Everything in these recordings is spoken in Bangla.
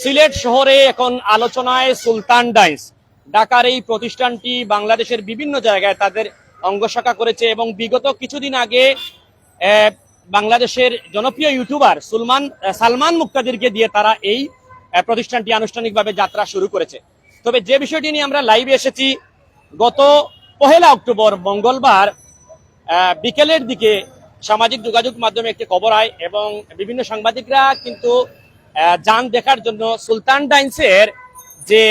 সিলেট শহরে এখন আলোচনায় সুলতান ডাইন্স ঢাকার এই প্রতিষ্ঠানটি বাংলাদেশের বিভিন্ন জায়গায় তাদের অঙ্গ শাখা করেছে এবং বিগত কিছুদিন আগে বাংলাদেশের জনপ্রিয় ইউটিউবার সুলমান সালমান মুক্তাদিরকে দিয়ে তারা এই প্রতিষ্ঠানটি আনুষ্ঠানিকভাবে যাত্রা শুরু করেছে। তবে যে বিষয়টি নিয়ে আমরা লাইভে এসেছি, গত পহেলা অক্টোবর মঙ্গলবার বিকেলের দিকে সামাজিক যোগাযোগ মাধ্যমে একটি খবর হয় এবং বিভিন্ন সাংবাদিকরা কিন্তু যান দেখার জন্য সুলতান ডাইন্সের যে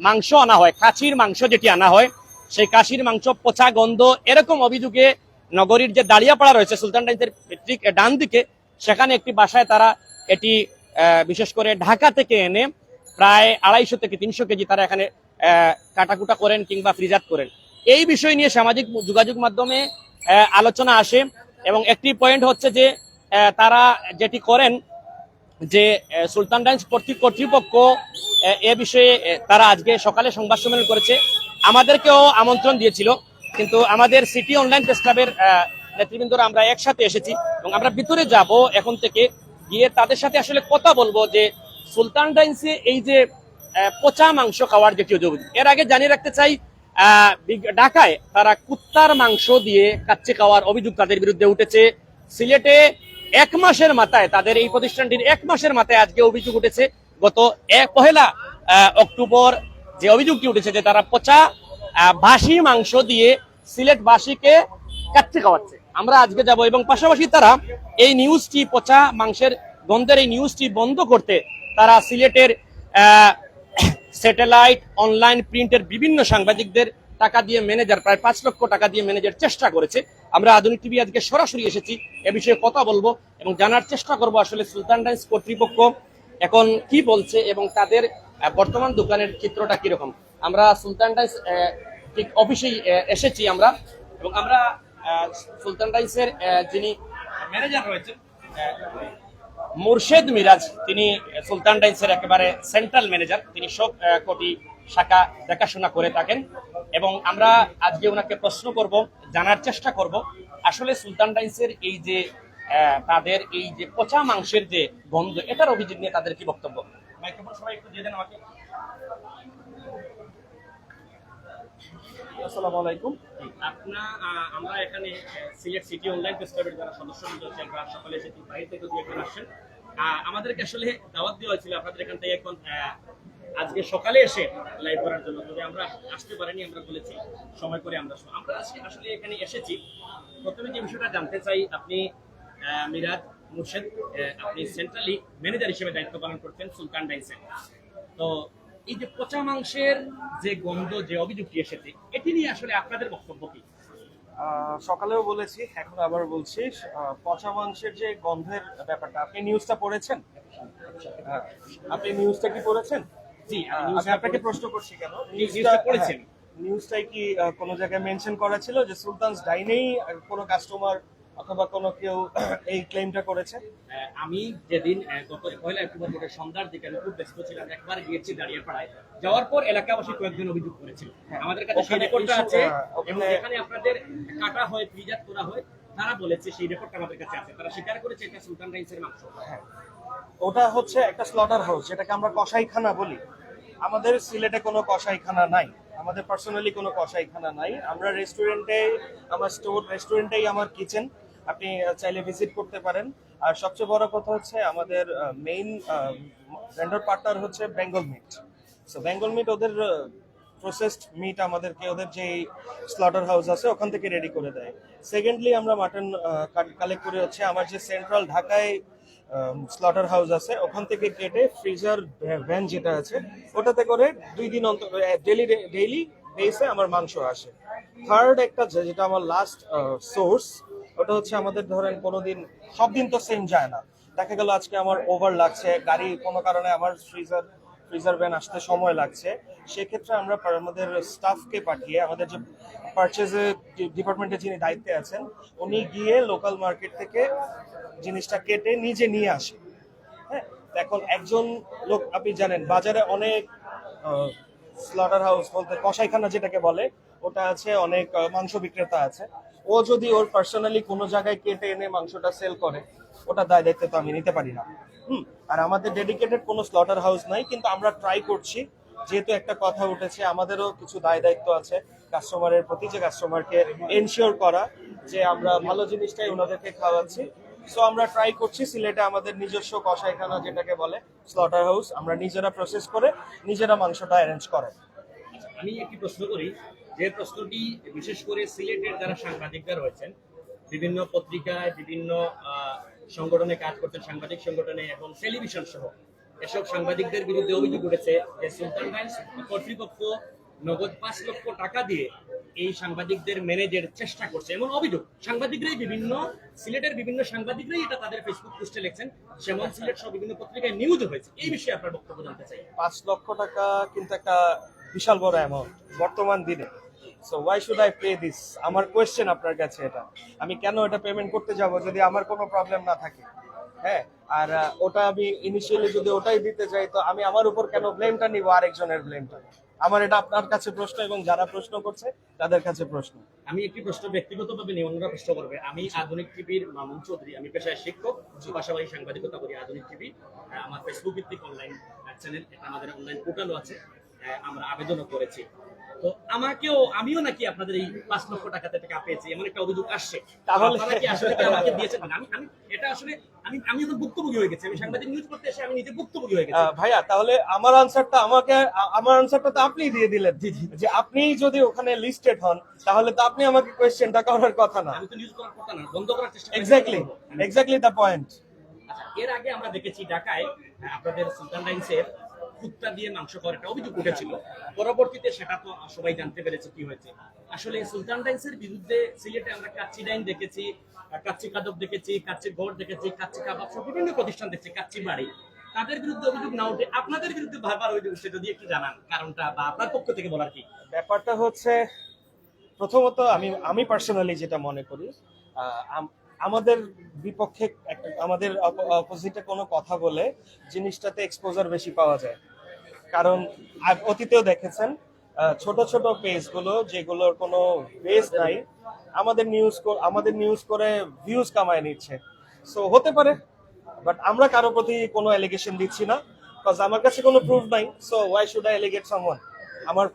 মাংস আনা হয় খাসির মাংস যেটি আনা হয়, সেই কাশির মাংস, পচা গন্ধ, এরকম অভিযোগে নগরীর যে দাঁড়িয়াপাড়া রয়েছে সুলতান ডাইন্সের ঠিক ডান দিকে, সেখানে একটি বাসায় তারা এটি বিশেষ করে ঢাকা থেকে এনে প্রায় আড়াইশো থেকে তিনশো কেজি তারা এখানে কাটাকুটা করেন কিংবা ফ্রিজার করেন। এই বিষয় নিয়ে সামাজিক যোগাযোগ মাধ্যমে আলোচনা আসে এবং একটি পয়েন্ট হচ্ছে যে তারা যেটি করেন যে আহ, সুলতান ডাইন্স কর্তৃ- কর্তৃপক্ষ এ বিষয়ে তারা আজকে সকালে সংবাদ সম্মেলন করেছে। আমাদেরকেও আমন্ত্রণ দিয়েছিল কিন্তু আমাদের সিটি অনলাইন প্রেস ক্লাবের নেতৃবৃন্দরা আমরা একসাথে এসেছি এবং আমরা ভিতরে যাব এখন থেকে গিয়ে তাদের সাথে আসলে কথা বলব যে সুলতান ডাইন্সে এই যে পচা মাংস খাওয়ার যেটি অভিযোগ এর আগে জানিয়ে রাখতে চাই ঢাকায় তারা কুত্তার মাংস দিয়ে কাচ্চি খাওয়ার অভিযোগ তাদের বিরুদ্ধে উঠেছে। সিলেটে এক মাসের মাথায়, তাদের এই প্রতিষ্ঠানটির এক মাসের মাথায় আজকে অভিযোগ উঠেছে। গত এক পহেলা অক্টোবর যে অভিযোগটি উঠেছে যে তারা পচা বাসি মাংস দিয়ে সিলেট বাসীকে কাচ্চি খাওয়াচ্ছে। আমরা আজকে যাব এবং পাশাপাশি তারা এই নিউজটি পচা মাংসের গন্ধের এই নিউজটি বন্ধ করতে তারা সিলেটের স্যাটেলাইট অনলাইন প্রিন্টের বিভিন্ন সাংবাদিকদের টাকা দিয়ে ম্যানেজার প্রায় পাঁচ লক্ষ টাকা দিয়ে ম্যানেজার চেষ্টা করেছে। আমরা আধুনিক টিভি আজকে সরাসরি এসেছি, এ বিষয়ে কথা বলব এবং জানার চেষ্টা করব আসলে সুলতান ডাইন্স কর্তৃপক্ষ এখন কি বলছে এবং তাদের বর্তমান দোকানের চিত্রটা কীরকম। আমরা সুলতান ডাইন্স ঠিক অফিসেই এসেছি আমরা এবং আমরা সুলতান ডাইন্সের যিনি ম্যানেজার রয়েছেন মুর্শেদ মিরাজ, তিনি সুলতান ডাইন্সের একেবারে সেন্ট্রাল ম্যানেজার তিনি সব কোটি শাখা দেখাশোনা করে থাকেন। এবং আমরা আজকে ওনাকে প্রশ্ন করব জানার চেষ্টা করব আসলে সুলতান ডাইন্সের এই যে তাদের এই যে পচা মাংসের যে গন্ধ এটার অভিযোগ নিয়ে তাদের কি বক্তব্য? মাইক্রোফোন সবাই একটু দিয়ে দেন আমাকে। আসসালামু আলাইকুম। আপনা আমরা এখানে সিলেট সিটি অনলাইন প্রেস ক্লাবের যারা সদস্য রয়েছে আমরা সকালে এসেছি বাইরে থেকে দু একজন আহ, আমাদেরকে আসলে দাওয়াত দেওয়া হয়েছিল আপনাদের এখান থেকে এখন আজকে সকালে এসে লাইভ করার জন্য তবে আমরা আসতে পারিনি আমরা বলেছি সময় করে আমরা আমরা আজকে আসলে এখানে এসেছি। প্রথমে যে বিষয়টা জানতে চাই আপনি আহ, মিরাজ মুর্শেদ আপনি সেন্ট্রালি ম্যানেজার হিসেবে দায়িত্ব পালন করছেন সুলতান ডাইসে তো এই যে পচা মাংসের যে গন্ধ যে অভিযোগটি এসেছে এটি নিয়ে আসলে আপনাদের বক্তব্য কি? আহ, সকালেও বলেছি এখন আবার বলছি পচা মাংসের যে গন্ধের ব্যাপারটা আপনি নিউজটা পড়েছেন? হ্যাঁ, আপনি নিউজটা কি পড়েছেন? জি আমি আমি আপনাকে প্রশ্ন করছি কেন? নিউজটা পড়েছেন। হ্যাঁ, নিউজটাই কি কোনো জায়গায় মেনশন করা ছিল যে সুলতানস ডাইনেই কোনো কাস্টমার অথবা কোনো কেউ এই ক্লেমটা করেছে? আহ, আমি যেদিন গত পয়লা অক্টোবর ভোটের সন্ধ্যার দিকে আমি খুব ব্যস্ত ছিলাম একবার গিয়েছি দাঁড়িয়ে পাড়ায় যাওয়ার পর এলাকাবাসী কয়েকজন অভিযোগ করেছিল। আমাদের কাছে সেই রেকর্ডটা আছে এবং যেখানে আপনাদের কাটা হয় ফ্রিজার করা হয় তারা বলেছে সেই রেকর্ডটা আমাদের কাছে আছে। তারা স্বীকার করেছে এটা সুলতান রাইসের মাংস। ওটা হচ্ছে একটা স্লটার হাউস যেটাকে আমরা কসাইখানা বলি। আমাদের সিলেটে কোনো কসাইখানা নাই। আমাদের পার্সোনালি কোনো কসাইখানা নাই। আমরা রেস্টুরেন্টে আমার স্টোর রেস্টুরেন্টেই আমার কিচেন আপনি চাইলে ভিজিট করতে পারেন। আর সবচেয়ে বড় কথা হচ্ছে আমাদের মেইন ভেন্ডর পার্টনার হচ্ছে Bengal meat so Bengal meat ওদের প্রসেসড মিট আমাদেরকে, ওদের যে স্লটার হাউস আছে, ওখান থেকে রেডি করে দেয়। সেকেন্ডলি আমরা মাটন কালেক্ট করে হচ্ছে, আমার যে সেন্ট্রাল ঢাকায় স্লটার হাউস আছে। ওখান থেকে কেটে ফ্রিজার ভ্যান যেটা আছে, ওটাতে করে দুই দিন অন্তর ডেলি ডেইলি বেসে আমার মাংস আসে। থার্ড একটা যেটা আমার লাস্ট সোর্স ওটা হচ্ছে আমাদের ধরেন কোনোদিন সব দিন তো সেম যায় না। দেখা গেল আজকে আমার ওভার লাগছে, গাড়ি কোনো কারণে আমার ফ্রিজার ফ্রিজার ভ্যান আসতে সময় লাগছে। সেক্ষেত্রে আমরা আমাদের স্টাফকে পাঠিয়ে আমাদের যে পারচেজে ডিপার্টমেন্টে যিনি দায়িত্বে আছেন, উনি গিয়ে লোকাল মার্কেট থেকে জিনিসটা কেটে নিজে নিয়ে আসে। হ্যাঁ এখন একজন লোক, আপনি জানেন, বাজারে অনেক স্লটার হাউস বলতে কসাইখানা যেটাকে বলে, ওটা আছে, অনেক মাংস বিক্রেতা আছে। ও যদি ওর পার্সোনালি কোনো জায়গায় কেটে এনে মাংসটা সেল করে, ওটা দায় দায়িত্ব তো আমি নিতে পারি না। হুম, আর আমাদের ডেডিকেটেড কোনো স্লটার হাউস নাই, কিন্তু আমরা ট্রাই করছি যেহেতু একটা কথা উঠেছে, আমাদেরও কিছু দায় দায়িত্ব আছে কাস্টমারের প্রতি, যে কাস্টমারকে এনশিওর করা যে আমরা ভালো জিনিসটাই ওনাদেরকে খাওয়াচ্ছি। সো আমরা ট্রাই করছি সিলেটে আমাদের নিজস্ব কষাইখানা যেটাকে বলে স্লটার হাউস আমরা নিজেরা প্রসেস করে নিজেরা মাংসটা অ্যারেঞ্জ করে আমি একটি প্রশ্ন করি। যে প্রশ্নটি বিশেষ করে সিলেটের যারা সাংবাদিকরা রয়েছেন, বিভিন্ন পত্রিকায় বিভিন্ন সংগঠনে কাজ করছেন, সাংবাদিক সংগঠনে এবং টেলিভিশন সহ এসব সাংবাদিকদের বিরুদ্ধে অভিযোগ উঠেছে যে সুলতান টাইমস কর্তৃপক্ষ নগদ পাঁচ লক্ষ টাকা দিয়ে এই সাংবাদিকদের ম্যানেজের চেষ্টা করছে এমন অভিযোগ। সাংবাদিকরাই বিভিন্ন, সিলেটের বিভিন্ন সাংবাদিকরাই এটা তাদের ফেসবুক পোস্টে লিখছেন। সেমন সিলেট সহ বিভিন্ন পত্রিকায় নিউজও হয়েছে। এই বিষয়ে আপনার বক্তব্য জানতে চাই। পাঁচ লক্ষ টাকা কিন্তু একটা বিশাল বড় অ্যামাউন্ট বর্তমান দিনে। So why should I pay this আমার কোয়েশ্চেন আপনার কাছে এটা। আমি কেন এটা পেমেন্ট করতে যাব যদি আমার কোনো প্রবলেম না থাকে? হ্যাঁ? আর ওটা আমি ইনিশিয়ালি যদি ওটাই দিতে যাই তো আমি আমার উপর কেন ব্লেমটা নিব আরেকজনের ব্লেমটা আমার এটা আপনার কাছে প্রশ্ন এবং যারা প্রশ্ন করছে তাদের কাছে প্রশ্ন। আমি একটি প্রশ্ন ব্যক্তিগতভাবে নিয়ে অন্যরা প্রশ্ন করবে। আমি আধুনিক টিভির মামুন চৌধুরী আমি পেশায় শিক্ষক পাশাপাশি সাংবাদিকতা করি আধুনিক টিভি। আমার ফেসবুক ভিত্তিক অনলাইন চ্যানেল এটা আমাদের অনলাইন পোর্টালও আছে। আমরা আবেদনও করেছি। তো আমাকেও আমিও নাকি আপনাদের এই পাঁচ লক্ষ টাকাতে টাকা পেয়েছি এমন একটা অভিযোগ আসছে। তাহলে- কি আসলে আমাকে দিয়েছেন? আমি আমি এটা আসলে আমি আমি এখন ভুক্তভোগী হয়ে গেছি আমি সাংবাদিক নিউজ করতে এসে আমি নিজে ভুক্তভোগী হয়ে গেছি। ভাইয়া তাহলে আমার আনসারটা আমাকে আমার আনসারটা তো আপনি দিয়ে দিলেন। যে আপনি যদি ওখানে লিস্টেড হন তাহলে তো আপনি আমাকে কোয়েশ্চেনটা করার কথা না। আমি তো নিউজ করার কথা না বন্ধ করার চেষ্টা এক্স্যাক্টলি এক্স্যাক্টলি দ্য পয়েন্ট আচ্ছা, এর আগে আমরা দেখেছি ঢাকায় আপনাদের সুলতান ডাইন্সের কুত্তা দিয়ে মাংস করার একটা অভিযোগ উঠেছিল। পরবর্তীতে সেটা তো সবাই জানতে পেরেছে কি হয়েছে। আসলে সুলতান ডাইন্সের বিরুদ্ধে সিলেটে আমরা কাচ্চি ডাইন দেখেছি, কাচ্চি কাদব দেখেছি, কাচ্চি ঘর দেখেছি, কাচ্চি কাবাব সব বিভিন্ন প্রতিষ্ঠান দেখছি, কাচ্চি বাড়ি। তাদের বিরুদ্ধে অভিযোগ না উঠে আপনাদের বিরুদ্ধে বারবার অভিযোগ উঠছে, যদি একটু জানান কারণটা বা আপনার পক্ষ থেকে বলার কি? ব্যাপারটা হচ্ছে, প্রথমত আমি আমি পার্সোনালি যেটা মনে করি আমাদের বিপক্ষে আমাদের অপোজিটে কোনো কথা বলে জিনিসটাতে এক্সপোজার বেশি পাওয়া যায়। কারণ অতীতেও দেখেছেন ছোট ছোট পেজগুলো যেগুলোর কোনো বেস নাই, আমাদের নিউজ আমাদের নিউজ করে ভিউজ কামায় নিচ্ছে। সো হতে পারে বাট আমরা কারও প্রতি কোনো অ্যালিগেশন দিচ্ছি না বিকজ আমার কাছে কোনো প্রুফ নাই so why should I allegate someone আমার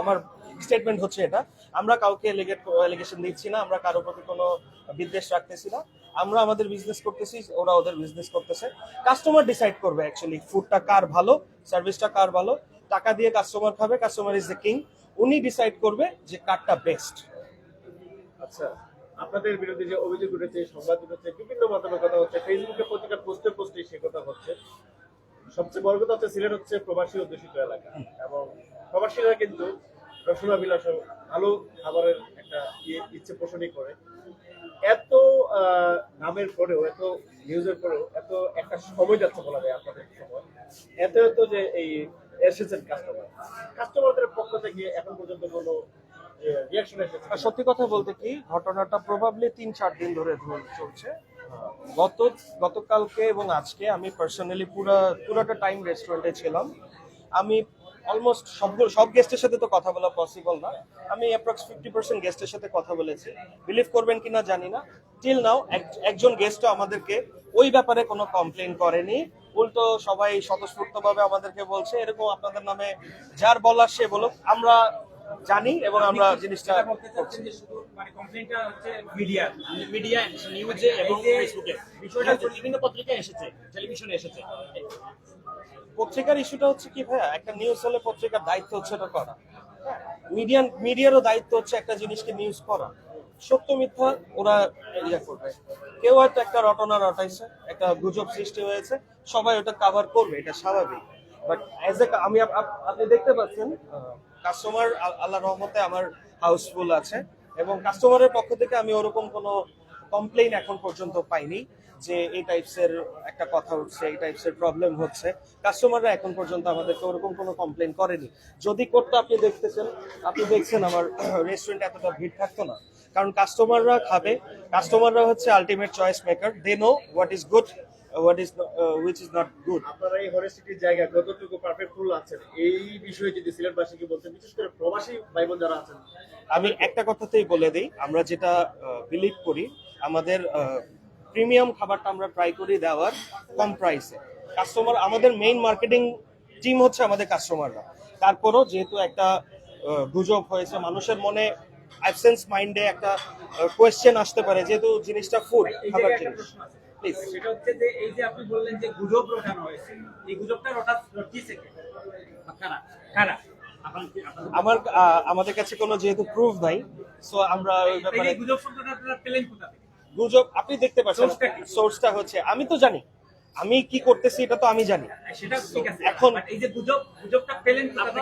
আমার স্টেটমেন্ট হচ্ছে এটা। আমরা কাউকে এলিগেশন দিচ্ছি না আমরা কারও প্রতি কোনো বিদ্বেষ রাখতেছি না। আমরা আমাদের বিজনেস করতেছি ওরা ওদের বিজনেস করতেছে। কাস্টমার ডিসাইড করবে অ্যাকচুয়ালি ফুডটা কার ভালো সার্ভিসটা কার ভালো টাকা দিয়ে কাস্টমার খাবে কাস্টমার ইজ দ্য কিং উনি ডিসাইড করবে যে কারটা বেস্ট আচ্ছা আপনাদের বিরুদ্ধে যে অভিযোগ উঠেছে সংবাদ উঠেছে বিভিন্ন মাধ্যমে কথা হচ্ছে ফেসবুকে পত্রিকার পোস্টে পোস্টে সে কথা হচ্ছে। সবচেয়ে বড় কথা হচ্ছে সিলেট হচ্ছে প্রবাসী অধ্যুষিত এলাকা। এবং প্রবাসীরা কিন্তু রসনা বিলাস ভালো খাবারের একটা ইয়ে ইচ্ছে পোষণই করে। এত নামের পরেও, এত নিউজের পরেও, এত একটা সময় যাচ্ছে বলা যায় আপনাদের সময়। এত এত যে এই এসেছেন কাস্টমার কাস্টমারদের পক্ষ থেকে এখন পর্যন্ত কোনো সত্যি কথা বলতে কি, ঘটনাটা প্রবাবলি তিন, চার দিন ধরে চলছে। গত, গতকালকে এবং আজকে আমি পার্সোনালি পুরো, পুরোটা টাইম রেস্টুরেন্টে ছিলাম। আমি অলমোস্ট সব সব গেস্টের সাথে তো কথা বলা পসিবল না। আমি অ্যাপ্রক্স ফিফটি পার্সেন্ট গেস্টের সাথে কথা বলেছি। বিলিভ করবেন কিনা জানি না। টিল নাও একজন গেস্টও আমাদেরকে ওই ব্যাপারে কোনো কমপ্লেন করেনি। উল্টো সবাই স্বতঃস্ফূর্তভাবে আমাদেরকে বলছে এরকম আপনাদের নামে যার বলার সে বলুক। আমরা জানি এবং আমরা জিনিসটা বলতে চাচ্ছেন যে শুধু মানে কমপ্লেনটা হচ্ছে মিডিয়া মিডিয়া নিউজে এবং ফেসবুকে বিষয়টা বিভিন্ন পত্রিকায় এসেছে টেলিভিশনে এসেছে। পত্রিকার ইস্যুটা হচ্ছে কি ভাইয়া? একটা নিউজ হলে পত্রিকার দায়িত্ব হচ্ছে এটা করা। মিডিয়ান মিডিয়ারও দায়িত্ব হচ্ছে একটা জিনিসকে নিউজ করা। সত্য মিথ্যা ওরা ইয়ে করবে। কেউ হয়তো একটা রটনা রটাইছে, একটা গুজব সৃষ্টি হয়েছে, সবাই ওটা কাভার করবে, এটা স্বাভাবিক। বাট অ্যাজ এ আমি আপ- আপ- আপনি দেখতে পাচ্ছেন কাস্টমার আল্লাহ রহমতে আমার হাউসফুল আছে। এবং কাস্টমারের পক্ষ থেকে আমি ওরকম কোনো কমপ্লেইন এখন পর্যন্ত পাইনি। যে এই টাইপসের একটা কথা উঠছে এই টাইপসের প্রবলেম হচ্ছে। কাস্টমাররা এখন পর্যন্ত আমাদেরকে ওরকম কোনো কমপ্লেইন করেনি। যদি করতো আপনি দেখতেছেন আপনি দেখছেন আমার রেস্টুরেন্টে এতটা ভিড় থাকতো না। কারণ কাস্টমাররা খাবে কাস্টমাররা হচ্ছে ultimate choice maker they know what is good what is which is not good আপনারা এই হরে হরেসিটির জায়গা কতটুকু পারফেক্টফুল আছেন এই বিষয়ে যদি সিলেটবাসীকে বলতে বিশেষ করে প্রবাসী ভাই বোন যারা আছেন। আমি একটা কথাতেই বলে দিই আমরা যেটা বিলিভ করি আমাদের প্রিমিয়াম খাবারটা আমরা ট্রাই করি দেওয়ার কম প্রাইসে কাস্টমার আমাদের মেইন মার্কেটিং টিম হচ্ছে আমাদের কাস্টমাররা তারপরও যেহেতু একটা গুজব হয়েছে মানুষের মনে অ্যাবসেন্স মাইন্ডে একটা কোয়েশ্চেন আসতে পারে যেহেতু জিনিসটা ফুড খাবার জিনিস। প্রশ্ন আছে। প্লিজ সেটা হচ্ছে যে এই যে আপনি বললেন যে গুজব রটানো হয়েছে এই গুজবটা রটা রটিয়েছে কারা? কারা? আপনার কি- আপনার- আমার আমাদের কাছে কোনো যেহেতু প্রুফ নাই সো আমরা ওই ব্যাপারে গুজব শব্দটা আপনারা পেলেন কোথা থেকে? গুজব আপনি দেখতে পাচ্ছেন? সোর্সটা হচ্ছে আমি তো জানি। আমি কি করতেছি এটা তো আমি জানি। সেটা ঠিক আছে। এখন- এই যে গুজব গুজবটা পেলেন আপনি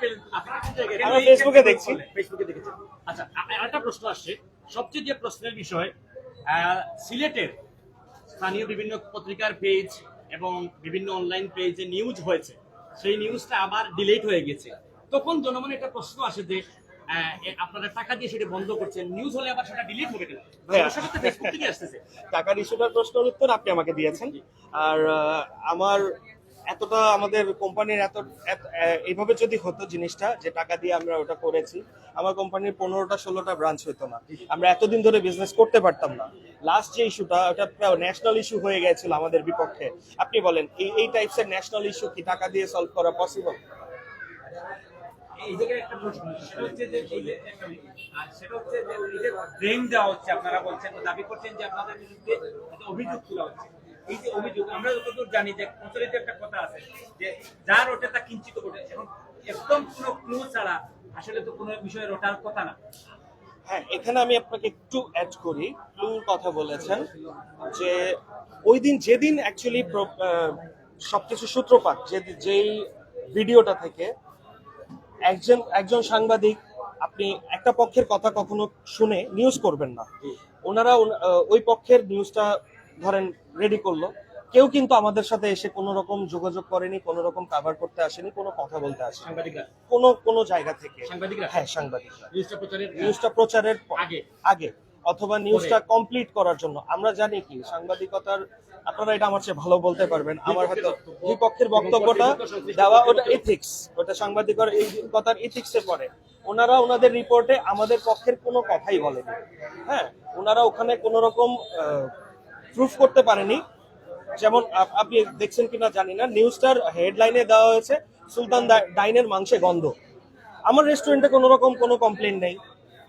পেলেন আমরা ফেসবুকে দেখছি। ফেসবুকে দেখেছেন আচ্ছা আরেকটা প্রশ্ন আসছে। সবচেয়ে যে প্রশ্নের বিষয় আহ, সিলেটের স্থানীয় বিভিন্ন পত্রিকার পেজ এবং বিভিন্ন অনলাইন পেজে নিউজ হয়েছে। সেই নিউজটা আবার ডিলেট হয়ে গেছে। তখন জনমনে একটা প্রশ্ন আসে যে আপনারা টাকা দিয়ে সেটা বন্ধ করছেন। নিউজ হলে আবার সেটা ডিলিট হবে টাকার ইস্যুটার প্রশ্নের উত্তর আপনি আমাকে দিয়েছেন। আর আমার এতটা আমাদের কোম্পানির এত এইভাবে যদি হতো জিনিসটা যে টাকা দিয়ে আমরা ওটা করেছি আমার কোম্পানির পনেরোটা ষোলোটা ব্রাঞ্চ হতো না। আমরা এতদিন ধরে বিজনেস করতে পারতাম না। লাস্ট যে ইস্যুটা ওটা ন্যাশনাল ইস্যু হয়ে গেছিল আমাদের বিপক্ষে। আপনি বলেন এই এই টাইপসের ন্যাশনাল ইস্যু কি টাকা দিয়ে সলভ করা পসিবল এই জায়গায় একটা প্রশ্ন সেটা হচ্ছে যে সেটা হচ্ছে যে আপনারা বলছেন দাবি করছেন যে আপনাদের অভিযোগ হচ্ছে। এই যে অভিযোগ, আমরা যতদূর জানি যে প্রচলিত একটা কথা আছে যে যার তা কিঞ্চিত ওঠে। একদম ক্লু ছাড়া আসলে তো কোনো ওঠার কথা না। হ্যাঁ এখানে আমি আপনাকে একটু অ্যাড করি। ক্লুর কথা বলেছেন যে ওই দিন যেদিন অ্যাকচুয়ালি সবকিছু সূত্রপাত, যে যেই ভিডিওটা থেকে একজন একজন সাংবাদিক আপনি একটা পক্ষের কথা কখনো শুনে নিউজ করবেন না। ওনারা ওন- ওই পক্ষের নিউজটা ধরেন রেডি করল। কেউ কিন্তু আমাদের সাথে এসে কোনো রকম যোগাযোগ করেনি কোনো রকম কাভার করতে আসেনি কোনো কথা বলতে আসেনি। সাংবাদিকরা? কোনো কোনো জায়গা থেকে। সাংবাদিকরা? হ্যাঁ সাংবাদিকরা। নিউজটা প্রচারের নিউজটা প্রচারের আগে। আগে। অথবা নিউজটা কমপ্লিট করার জন্য। আমরা জানি কি সাংবাদিকতার আপনারা এটা আমার চেয়ে ভালো বলতে পারবেন। আমার হয়তো দুই পক্ষের বক্তব্যটা দেওয়া ওটা এথিক্স ওটা সাংবাদিকতার এই কথার এথিক্সে পড়ে। ওনারা ওনাদের রিপোর্টে আমাদের পক্ষের কোনো কথাই বলেনি। হ্যাঁ ওনারা ওখানে কোনো রকম প্রুফ করতে পারেনি। যেমন আপ- আপনি দেখছেন কিনা জানি না নিউজটার হেডলাইনে দেওয়া হয়েছে সুলতান ডাইনের মাংসে গন্ধ। আমার রেস্টুরেন্টে কোনো রকম কোনো কমপ্লেন নেই।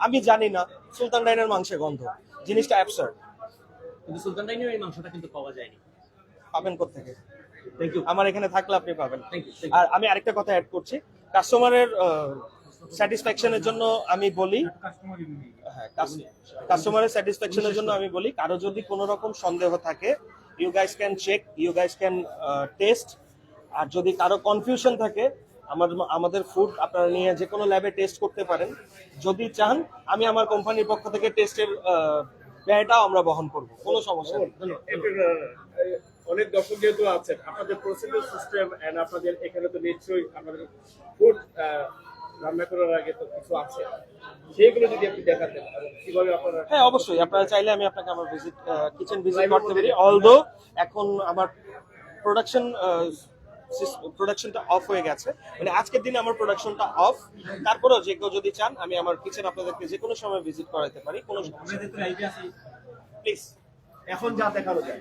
আমি জানি না সুলতান ডাইনের মাংসে গন্ধ। জিনিসটা অ্যাবসার্ড কিন্তু সুলতান ডাইনের এই মাংসটা কিন্তু পাওয়া যায়নি। পাবেন কোথেকে থ্যাংক ইউ আমার এখানে থাকলে আপনি পাবেন। আর আমি আরেকটা কথা অ্যাড করছি। কাস্টমারের স্যাটিসফ্যাকশনের জন্য আমি বলি হ্যাঁ কাস্টমারের স্যাটিসফ্যাকশনের জন্য আমি বলি কারও যদি কোনো রকম সন্দেহ থাকে you guys can check you guys can test আর যদি কারও কনফিউশন থাকে আমার আমাদের ফুড আপনারা নিয়ে যে কোনো ল্যাবে টেস্ট করতে পারেন। যদি চান আমি আমার কোম্পানির পক্ষ থেকে টেস্টের ব্যয়টাও আমরা বহন করব। কোনো সমস্যা নেই। অনেক দর্শক যেহেতু আছেন আপনাদের প্রসিডিউর সিস্টেম এন্ড আপনাদের এখানে তো নিশ্চয়ই আপনাদের ফুড রান্না করার আগে তো কিছু আছে। সেগুলো যদি আপনি দেখাতেন কীভাবে আপনারা হ্যাঁ অবশ্যই। আপনারা চাইলে আমি আপনাকে আমার ভিজিট কিচেন ভিজিট করতে পারি। অলদো এখন আমার প্রোডাকশন প্রোডাকশনটা অফ হয়ে গেছে। মানে আজকের দিনে আমার প্রোডাকশনটা অফ তারপরেও যে কেউ যদি চান আমি আমার কিচেন আপনাদেরকে যে কোনো সময় ভিজিট করাতে পারি কোনো প্লিজ এখন যা যায়।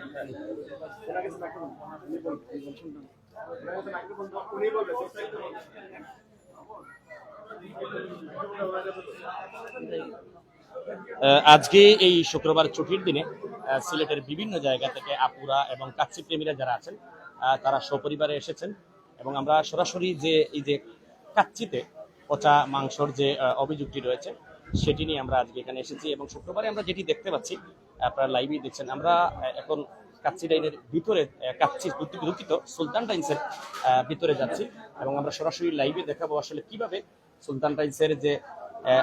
আহ, আজকে এই শুক্রবার ছুটির দিনে সিলেটের বিভিন্ন জায়গা থেকে আপুরা এবং কাচ্চি প্রেমীরা যারা আছেন তারা সপরিবারে এসেছেন এবং আমরা সরাসরি যে এই যে কাচ্চিতে পচা মাংসর যে অভিযোগটি রয়েছে সেটি নিয়ে আমরা আজকে এখানে এসেছি এবং শুক্রবারে আমরা যেটি দেখতে পাচ্ছি আপনারা লাইভেই দেখছেন আমরা এখন কাচ্চি ডাইনের ভিতরে কাচ্চি দুঃখিত সুলতান টাইন্সের আহ, ভিতরে যাচ্ছি এবং আমরা সরাসরি লাইভে দেখাবো আসলে কীভাবে সুলতান টাইন্সের যে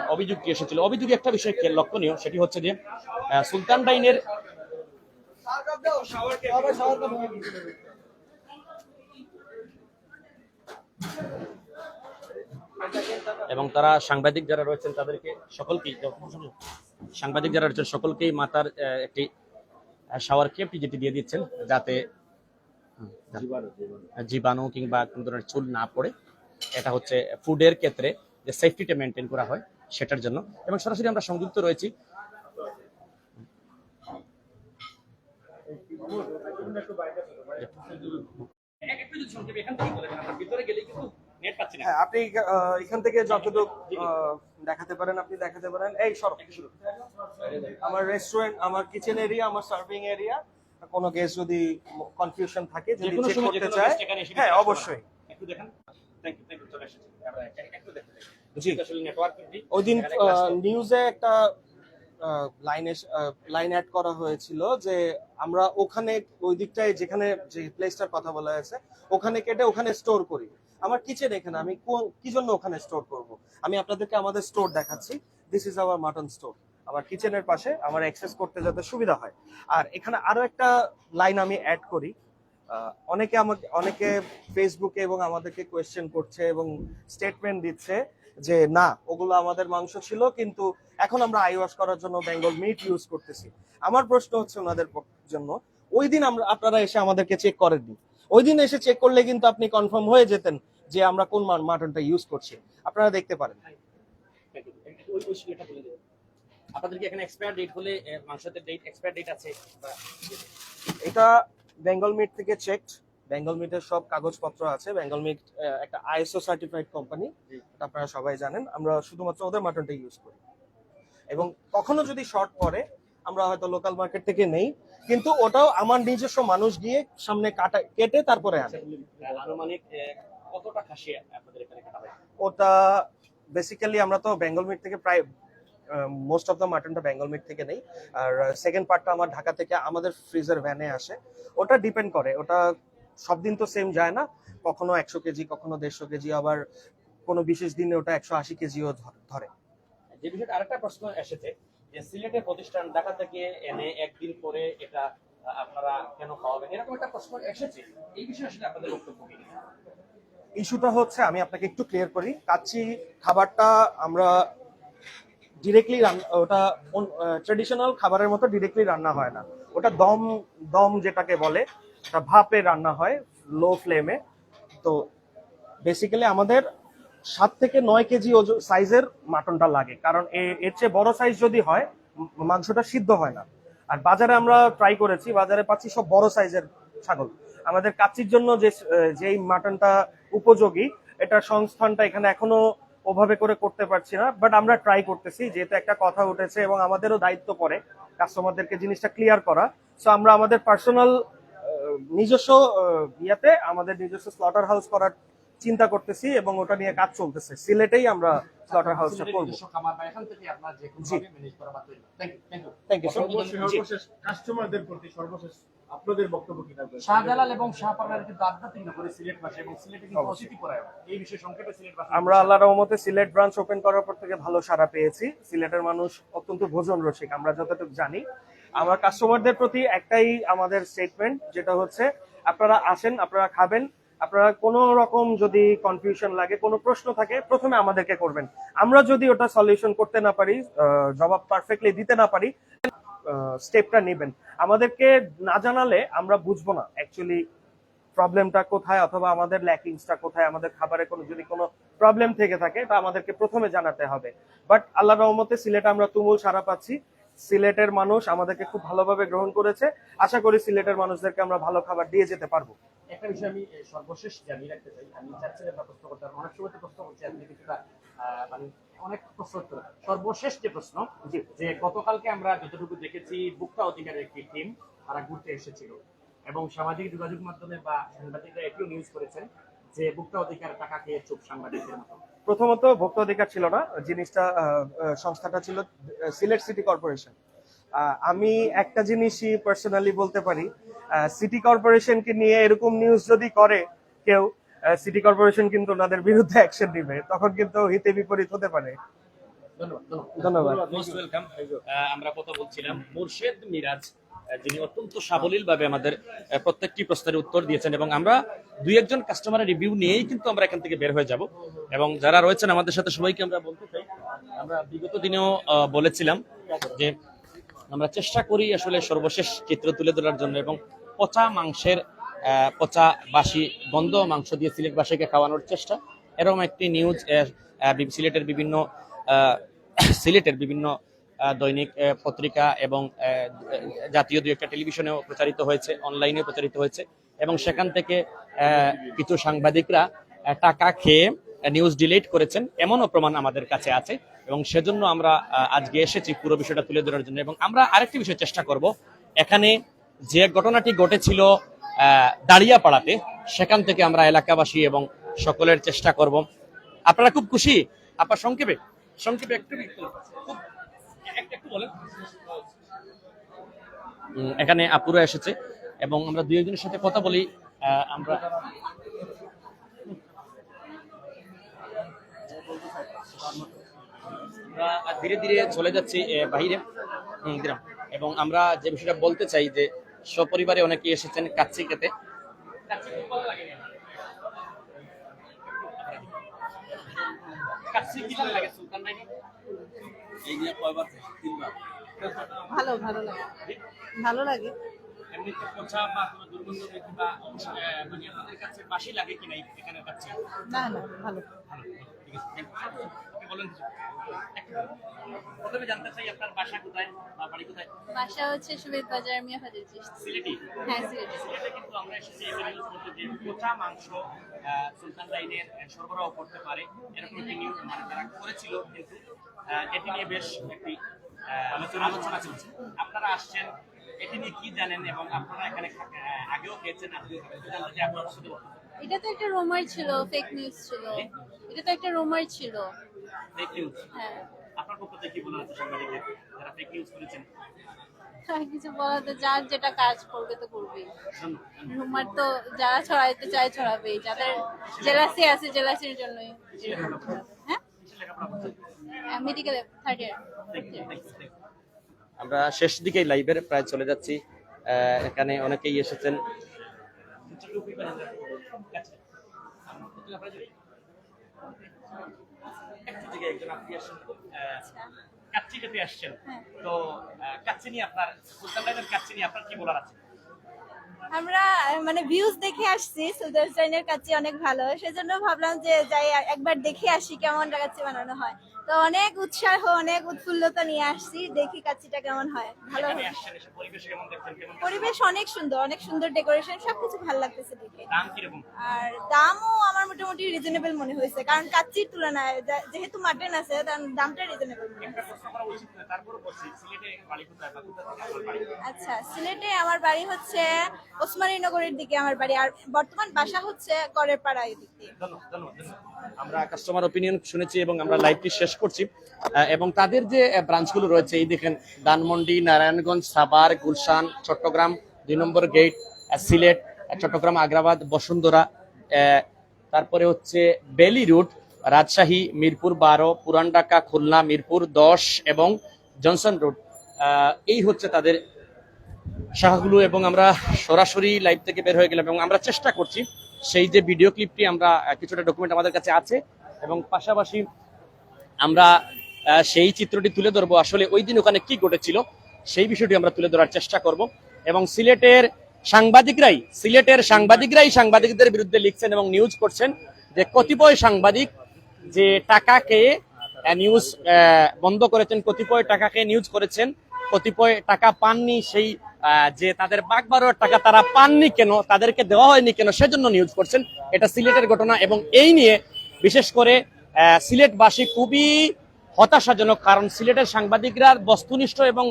অভিযোগটি এসেছিল। অভিযোগে একটা বিষয় লক্ষণীয় সেটি হচ্ছে যে সুলতান ডাইনের এবং তারা সাংবাদিক যারা রয়েছেন তাদেরকে সকলকেই সাংবাদিক যারা রয়েছেন সকলকেই মাতার একটি শাওয়ার কেপটি যেটি দিয়ে দিচ্ছেন যাতে জীবাণু কিংবা কোনো ধরনের চুল না পড়ে। এটা হচ্ছে ফুডের ক্ষেত্রে যে সেফটিটা মেনটেন করা হয় সেটার জন্য। এবং সরাসরি আমরা সংযুক্ত রয়েছি। একটু সংক্ষেপে এখান থেকে বলে দেন ভিতরে গেলে কিন্তু হ্যাঁ আপনি এখান থেকে যতটুকু দেখাতে পারেন আপনি দেখাতে পারেন। এই সরব আমার রেস্টুরেন্ট আমার কিচেন এরিয়া আমার সার্ভিং এরিয়া কোনো গেস্ট যদি কনফিউশন থাকে যদি চেক করতে চায় হ্যাঁ অবশ্যই। একটু দেখেন। নিউজে একটা লাইনে লাইন অ্যাড করা হয়েছিল যে আমরা ওখানে ওই দিকটায় যেখানে যে প্লেসটার কথা বলা হয়েছে ওখানে কেটে ওখানে স্টোর করি। আমার কিচেন এখানে, আমি কি জন্য ওখানে স্টোর করব? আমি আপনাদেরকে আমাদের স্টোর দেখাচ্ছি। This is our mutton store আমার কিচেনের পাশে আমার অ্যাক্সেস করতে যাতে সুবিধা হয়। আর এখানে আরও একটা লাইন আমি অ্যাড করি। অনেকে আমাকে, অনেকে ফেসবুকে এবং আমাদেরকে কোয়েশ্চেন করছে এবং স্টেটমেন্ট দিচ্ছে যে, না, ওগুলো আমাদের মাংস ছিল, কিন্তু এখন আমরা আই ওয়াশ করার জন্য বেঙ্গল মিট ইউজ করতেছি। আমার প্রশ্ন হচ্ছে ওনাদের জন্য, ওই দিন আমরা, আপনারা এসে আমাদেরকে চেক করেননি। ওই দিন এসে চেক করলে কিন্তু আপনি কনফার্ম হয়ে যেতেন যে আমরা কোন মাটনটা ইউজ করছি। আপনারা দেখতে পারেন। আপনাদের কি এখানে এক্সপায়ার ডেট হলে এ, ডেট এক্সপায়ার ডেট আছে এটা বেঙ্গল মিট থেকে চেকড বেঙ্গল মিটের সব কাগজপত্র আছে। বেঙ্গল মিট একটা আইএসও সার্টিফাইড কোম্পানি আপনারা সবাই জানেন। আমরা শুধুমাত্র ওদের মাটনটা ইউজ করি। এবং কখনো যদি শর্ট পড়ে আমরা হয়তো লোকাল মার্কেট থেকে নেই। কিন্তু ওটাও আমার নিজস্ব মানুষ গিয়ে সামনে কাটা কেটে তারপরে আনে। আনুমানিক কতটা খাসি আপনাদের এখানে কাটা হয়? ওটা বেসিক্যালি আমরা তো বেঙ্গল মিট থেকে প্রায় মোস্ট অফ দ্য মাটনটা বেঙ্গল মিট থেকে নেই। আর সেকেন্ড পার্টটা আমার ঢাকা থেকে আমাদের ফ্রিজের ভ্যানে আসে। ওটা ডিপেন্ড করে। ওটা সব দিন তো সেম যায় না। কখনো একশো কেজি কখনো দেড়শো কেজি আবার কোনো বিশেষ দিনে ওটা একশো আশি কেজিও ধরে। যে বিষয়টা আরেকটা প্রশ্ন এসেছে যে সিলেটের প্রতিষ্ঠান ঢাকা থেকে এনে একদিন পরে এটা আপনারা কেন খাওয়াবেন? এরকম একটা প্রশ্ন এসেছে। এই বিষয়ে আসলে আপনাদের বক্তব্য কি? ইস্যুটা হচ্ছে, আমি আপনাকে একটু ক্লিয়ার করি। কাচ্চি খাবারটা আমরা ডিরেক্টলি ওটা ট্রেডিশনাল খাবারের মতো ডিরেক্টলি রান্না হয় না। ওটা দম দম যেটাকে বলে, ওটা ভাপে রান্না হয় লো ফ্লেমে তো বেসিক্যালি আমাদের সাত থেকে নয় কেজি সাইজের মাটনটা লাগে। কারণ এর চেয়ে বড় সাইজ যদি হয় মাংসটা সিদ্ধ হয় না। আর বাজারে আমরা ট্রাই করেছি, বাজারে পাচ্ছি সব বড় সাইজের ছাগল। আমাদের কাচ্চির জন্য যে যেই মাটনটা উপযোগী। এটা সংস্থানটা এখানে এখনও ওভাবে করে করতে পারছি না বাট আমরা ট্রাই করতেছি, যেহেতু একটা কথা উঠেছে এবং আমাদেরও দায়িত্ব পড়ে কাস্টমারদেরকে জিনিসটা ক্লিয়ার করা। সো আমরা আমাদের পার্সোনাল নিজস্ব ইয়েতে আমাদের নিজস্ব স্লটার হাউস করার চিন্তা করতেছি এবং ওটা নিয়ে কাজ চলতেছে। সিলেটেই আমরা স্লটার হাউসটা করব। নিজস্ব খামার বা এখান থেকে আপনার যে কোনো জি। ম্যানেজ করা বা তৈরি thank you thank you thank you সর্বশেষ সর্বশেষ কাস্টমারদের প্রতি সর্বশেষ আপনাদের বক্তব্য কি থাকবে? শাহজালাল এবং শাহপাড়ার কিন্তু আধ্যাত্মিক নগরী সিলেট ভাষা এবং সিলেটে কিন্তু অতিথি পরায়ণ। এই বিষয়ে সংক্ষেপে সিলেট ভাষা আমরা আল্লাহ রহমতে সিলেট ব্রাঞ্চ ওপেন করার পর থেকে ভালো সাড়া পেয়েছি। সিলেটের মানুষ অত্যন্ত ভোজন রসিক আমরা যতটুকু জানি। আমরা কাস্টমারদের প্রতি একটাই আমাদের স্টেটমেন্ট যেটা হচ্ছে আপনারা আসেন আপনারা খাবেন আপনারা কোনো রকম যদি কনফিউশন লাগে, কোনো প্রশ্ন থাকে, প্রথমে আমাদেরকে করবেন। আমরা যদি ওটা সলিউশন করতে না পারি জবাব পারফেক্টলি দিতে না পারি স্টেপটা নেবেন। আমাদেরকে না জানালে আমরা বুঝব না অ্যাকচুয়ালি প্রবলেমটা কোথায় অথবা আমাদের ল্যাকিংসটা কোথায়, আমাদের খাবারে কোনো, যদি কোনো প্রবলেম থেকে থাকে, তা আমাদেরকে প্রথমে জানাতে হবে। বাট আল্লাহ রহমতে সিলেটে আমরা তুমুল সারা পাচ্ছি। সিলেটের মানুষ আমাদেরকে খুব ভালোভাবে গ্রহণ করেছে। আশা করি সিলেটের মানুষদেরকে আমরা ভালো খাবার দিয়ে যেতে পারব। একটা বিষয় আমি সর্বশেষ জানিয়ে রাখতে চাই আমি চাচ্ছি যে আপনার প্রশ্ন করতে। অনেক সময় প্রশ্ন করছি আপনি কিছুটা মানে অনেক প্রশ্ন উত্তর সর্বশেষ যে প্রশ্ন যে গতকালকে আমরা যতটুকু দেখেছি ভোক্তা অধিকারের একটি টিম তারা ঘুরতে এসেছিল। এবং সামাজিক যোগাযোগ মাধ্যমে বা সাংবাদিকরা এটিও নিউজ করেছেন যে ভোক্তা অধিকার টাকা খেয়ে চুপ সাংবাদিকদের মতো। প্রথমত ভোক্তা অধিকার ছিল না। জিনিসটা সংস্থাটা ছিল সিলেট সিটি কর্পোরেশন। আমি একটা জিনিসই পার্সোনালি বলতে পারি সিটি কর্পোরেশনকে নিয়ে এরকম নিউজ যদি করে কেউ সিটি কর্পোরেশন কিন্তু ওনাদের বিরুদ্ধে অ্যাকশন নিবে তখন কিন্তু হিতে বিপরীত হতে পারে। ধন্যবাদ মোস্ট ওয়েলকাম আমরা কথা বলছিলাম মুর্শেদ মিরাজ যিনি অত্যন্ত সাবলীল ভাবে আমাদের প্রত্যেকটি প্রশ্নের উত্তর দিয়েছেন এবং আমরা দুই একজন কাস্টমারের রিভিউ নিয়েই কিন্তু আমরা এখান থেকে বের হয়ে যাব। এবং যারা রয়েছেন আমাদের সাথে সবাইকে আমরা বলতে চাই আমরা বিগত দিনেও বলেছিলাম যে আমরা চেষ্টা করি আসলে সর্বশেষ চিত্র তুলে ধরার জন্য এবং পচা মাংসের পচা বাসি, গন্ধ মাংস দিয়ে সিলেটবাসীকে খাওয়ানোর চেষ্টা। এরকম একটি নিউজ সিলেটের বিভিন্ন সিলেটের বিভিন্ন দৈনিক পত্রিকা এবং জাতীয় দুই একটা টেলিভিশনেও প্রচারিত হয়েছে অনলাইনেও প্রচারিত হয়েছে এবং সেখান থেকে কিছু সাংবাদিকরা টাকা খেয়ে নিউজ ডিলিট করেছেন এমনও প্রমাণ আমাদের কাছে আছে। এবং সেজন্য আমরা আজকে এসেছি পুরো বিষয়টা তুলে ধরার জন্য। এবং আমরা আরেকটি বিষয় চেষ্টা করব। এখানে যে ঘটনাটি ঘটেছিল আহ, দাঁড়িয়াপাড়াতে সেখান থেকে আমরা এলাকাবাসী এবং সকলের চেষ্টা করব। আপনারা খুব খুশি? আপনার সংক্ষেপে সংক্ষেপে একটু এখানে আপুরা এসেছে এবং আমরা দুই একজনের সাথে কথা বলি। আমরা আমরা ধীরে ধীরে চলে যাচ্ছি বাহিরে দিলাম। এবং আমরা যে বিষয়টা বলতে চাই যে সপরিবারে অনেকে এসেছেন কাচ্চি খেতে। ভালো ভালো লাগে। ভালো লাগে। না না ভালো। আপনি। প্রথমে জানতে চাই আপনার বাসা কোথায় বা বাড়ি কোথায়? বাসা হচ্ছে সুবেদ বাজার মিয়া ফাজিল সিলেটি? হ্যাঁ সিলেটে। সিলেটে কিন্তু আমরা এসেছি এখানে করতে যে পচা মাংস সুলতান লাইনের সরবরাহ করতে পারে। এরকম একটি নিউজ মানে তারা করেছিল কিন্তু আহ, এটি নিয়ে বেশ একটি আহ, আলোচনা চলছে। আপনারা আসছেন এটি নিয়ে কি জানেন এবং আপনারা এখানে আগেও খেয়েছেন আপনিও খাবেন। জানতে চাই আপনার সাথে এটা তো একটা রোমার ছিল ফেক নিউজ ছিল। এটা তো একটা রোমার ছিল। ফেক নিউজ হ্যাঁ। আপনার পক্ষ থেকে কি বলা হচ্ছে সাংবাদিকদের যারা ফেক নিউজ করেছেন? কিছু বলা তো যার যেটা কাজ করবে তো করবেই। রুমার তো যারা ছড়াইতে চায় ছড়াবে যাদের জেলাসি আছে জেলাসির জন্যই। হ্যাঁ? মেডিকেল থার্ড ইয়ার আমরা শেষ দিকে লাইভের প্রায় চলে যাচ্ছি। আহ, এখানে অনেকেই এসেছেন। কাচ্চি খেতে আসছেন তো কাচ্চি নিয়ে আপনার সুলতান লাইনের কাচ্চি নিয়ে আপনার কি বলার আছে আমরা মানে ভিউজ দেখে আসছি কাছে অনেক ভালো। সেজন্য ভাবলাম যে যাই একবার দেখে আসি কেমন কাচ্চি বানানো হয়। তো অনেক উৎসাহ অনেক উৎফুল্লতা নিয়ে আসছি দেখি কাচ্চিটা কেমন হয়। ভালো পরিবেশ অনেক সুন্দর অনেক সুন্দর ডেকোরেশন সবকিছু ভালো লাগতেছে দেখে দাম কীরকম? আর দামও আমার মোটামুটি রিজনেবল মনে হয়েছে। কারণ কাচ্চির তুলনায় যেহেতু মাটন আছে দামটা রিজনেবল আচ্ছা সিলেটে আমার বাড়ি হচ্ছে ওসমানী নগরের দিকে আমার বাড়ি আর বর্তমান বাসা হচ্ছে করের পাড়া এই দিক। আমরা কাস্টমার ওপিনিয়ন শুনেছি এবং আমরা লাইভটি শেষ করছি। এবং তাদের যে ব্রাঞ্চগুলো রয়েছে এই দেখেন ধানমন্ডি নারায়ণগঞ্জ সাভার গুলশান চট্টগ্রাম দুই নম্বর গেট সিলেট চট্টগ্রাম আগ্রাবাদ বসুন্ধরা তারপরে হচ্ছে বেলি রুট রাজশাহী মিরপুর বারো পুরান ঢাকা খুলনা মিরপুর দশ এবং জনসন আহ, এই হচ্ছে তাদের শাখাগুলো এবং আমরা সরাসরি লাইভ থেকে বের হয়ে গেলাম এবং আমরা চেষ্টা করছি সেই যে ভিডিও ক্লিপটি আমরা কিছুটা ডকুমেন্ট আমাদের কাছে আছে এবং পাশাপাশি আমরা সেই চিত্রটি তুলে ধরবো আসলে ওই দিন ওখানে কি ঘটেছিল সেই বিষয়টি আমরা তুলে ধরার চেষ্টা করব এবং সিলেটের সাংবাদিকরাই, সিলেটের সাংবাদিকরাই সাংবাদিকদের বিরুদ্ধে লিখছেন এবং নিউজ করছেন যে কতিপয় সাংবাদিক যে টাকা খেয়ে নিউজ বন্ধ করেছেন, কতিপয় টাকা খেয়ে নিউজ করেছেন, কতিপয় টাকা পাননি সেই যে তাদের বাঘ বারোয়ার টাকা তারা পাননি কেন, তাদেরকে দেওয়া হয়নি কেন, সেজন্য নিউজ করছেন। এটা সিলেটের ঘটনা এবং এই নিয়ে বিশেষ করে সিলেটবাসী খুবই হতাশাজনক, কারণ সিলেটের সাংবাদিকরা বস্তুনিষ্ঠ এবং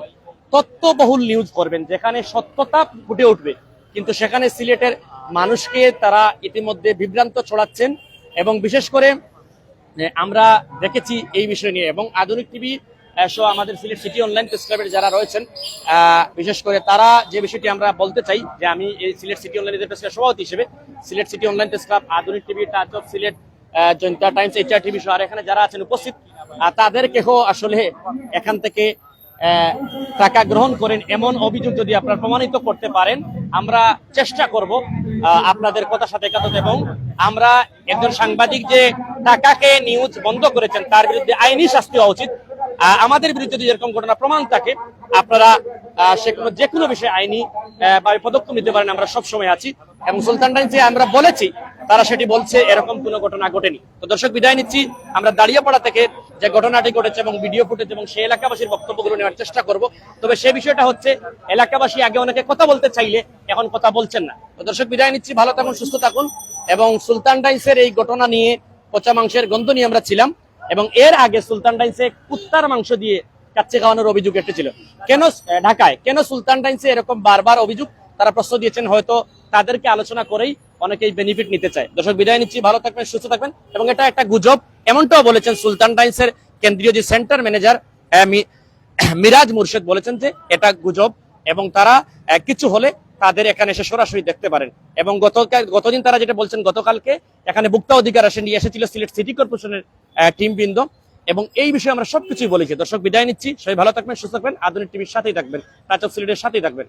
তথ্যবহুল নিউজ করবেন, যেখানে সত্যতা ফুটে উঠবে। কিন্তু সেখানে সিলেটের মানুষকে তারা ইতিমধ্যে বিভ্রান্ত ছড়াচ্ছেন এবং বিশেষ করে আমরা দেখেছি এই বিষয় নিয়ে এবং আধুনিক টিভি সহ আমাদের সিলেট সিটি অনলাইন প্রেস ক্লাবের যারা রয়েছেন বিশেষ করে তারা যে বিষয়টি আমরা বলতে চাই, যে আমি এই Sylhet city online press club সভাপতি হিসেবে Sylhet city online press club, Adhunik TV, touch of Sylhet Janata times, HR TV সহ আর এখানে যারা আছেন উপস্থিত তাদেরকেও আসলে এখান থেকে টাকা গ্রহণ করেন এমন অভিযোগ যদি আপনারা প্রমাণিত করতে পারেন, আমরা চেষ্টা করব আপনাদের কথা সাথে কাটাতে এবং আমরা একজন সাংবাদিক যে টাকাকে নিউজ বন্ধ করেছেন, তার বিরুদ্ধে আইনি শাস্তি হওয়া উচিত। আমাদের বিরুদ্ধে যদি এরকম ঘটনা প্রমাণ থাকে, আপনারা সে কোনো যে কোনো বিষয়ে আইনি পদক্ষেপ নিতে পারেন, আমরা সবসময় আছি। এবং সুলতান টাইমসে আমরা বলেছি, তারা সেটি বলছে, এরকম কোনো ঘটনা ঘটেনি। তো দর্শক, বিদায় নিচ্ছি। আমরা দাঁড়িয়েপাড়া থেকে যে ঘটনাটি ঘটেছে এবং ভিডিও ফুটেজ এবং সেই এলাকাবাসীর বক্তব্যগুলো নেওয়ার চেষ্টা করব। তবে সেই বিষয়টা হচ্ছে, এলাকাবাসী আগে অনেকে কথা বলতে চাইলে এখন কথা বলছেন না। তো দর্শক, বিদায় নিচ্ছি। ভালো থাকুন, সুস্থ থাকুন। এবং সুলতান ডাইন্সের এই ঘটনা নিয়ে পচা মাংসের গন্ধ নিয়ে আমরা ছিলাম এবং এর আগে সুলতান ডাইন্সে কুত্তার মাংস দিয়ে কাচ্চে খাওয়ানোর অভিযোগ এসেছিল কেন ঢাকায়? কেন সুলতান ডাইন্সে এরকম বারবার অভিযোগ? তারা প্রশ্ন দিয়েছেন হয়তো তাদেরকে আলোচনা করেই অনেকেই বেনিফিট নিতে চায়। দর্শক, বিদায় নিচ্ছি। ভালো থাকবেন, সুস্থ থাকবেন এবং এটা একটা গুজব। এমনটাও বলেছেন সুলতান ডাইন্সের কেন্দ্রীয় যে সেন্টার ম্যানেজার মিরাজ মুর্শেদ বলেছেন যে এটা গুজব। এবং তারা কিছু হলে তাদের এখানে এসে সরাসরি দেখতে পারেন। এবং গতকাল গতদিন তারা যেটা বলছেন, গতকালকে এখানে ভোক্তা অধিকার আসেনি নিয়ে এসেছিল সিলেট সিটি কর্পোরেশনের টিম বৃন্দ এবং এই বিষয়ে আমরা সবকিছুই বলেছি। দর্শক, বিদায় নিচ্ছি। সবাই ভালো থাকবেন, সুস্থ থাকবেন। আধুনিক টিভির সাথেই থাকবেন। তাছাড়া সিলেটের সাথেই থাকবেন।